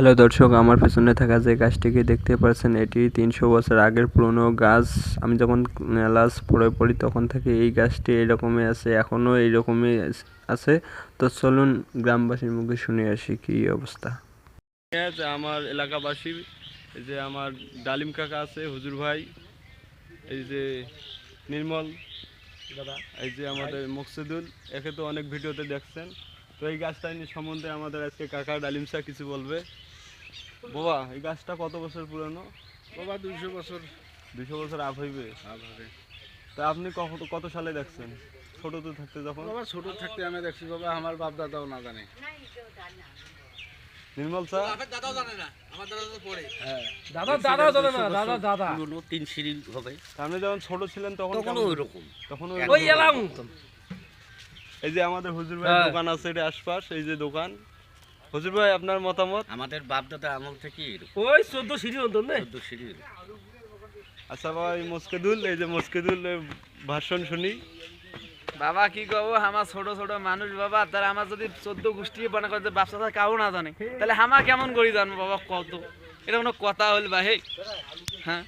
Hello দর্শক, আমার পেছনে থাকা যে গাছটিকে দেখতে পাচ্ছেন, এটি তিনশো বছর আগের পুরনো গাছ। আমি যখন ক্লাস পড়ে পড়ি, তখন থেকে এই গাছটি এরকমই আছে, এখনও এইরকমই আছ- তো চলুন গ্রামবাসীর মুখে শুনে আসি কি অবস্থা। আমার এলাকাবাসী, এই যে আমার ডালিম কাকা আছে, হুজুর ভাই, এই যে নির্মল দাদা এই যে আমাদের মকসুদুল, একে তো অনেক ভিডিওতে দেখছেন। তো এই গাছটা নিয়ে সম্বন্ধে আমাদের আজকে কাকা ডালিম শাহ কিছু বলবে? বাবা এই গাছটা কত বছর পুরানো? বাবা দুইশো বছর দুইশো বছর আপ হইবে? তা আপনি কত কত সালে দেখছেন? ছোট তো থাকতে যখন? বাবা ছোট থাকতে আমি দেখছি বাবা আমার বাপ দাদাও না জানে। নির্মল শাহ হ্যাঁ। দাদা দাদা জানে না দাদা দাদা। তিন সিঁড়ি হবে। আপনি যখন ছোট ছিলেন তখন তখন ওই রকম তখন ওই এলাম। এই যে আমাদের হুজুর ভাই হ্যাঁ। দোকান আছে এটা আশপাশ এই যে দোকান। হুজুর ভাই আপনার মতামত? আমাদের বাপ দাদা আমল থেকে ওই চোদ্দ সিঁড়ি মতন নে। চোদ্দ সিঁড়ি এরকম। আচ্ছা ভাই মস্কেদুল এই যে মস্কেদুল এর ভাষণ শুনি। বাবা কি কব? আমার ছোট ছোট মানুষ বাবা তারা আমার যদি চোদ্দ গোষ্ঠী বানা করে ব্যবসা কাউ না জানে তাহলে হামা কেমন করি জানব বাবা কত? এটা কোনো কথা হল বা হে হ্যাঁ?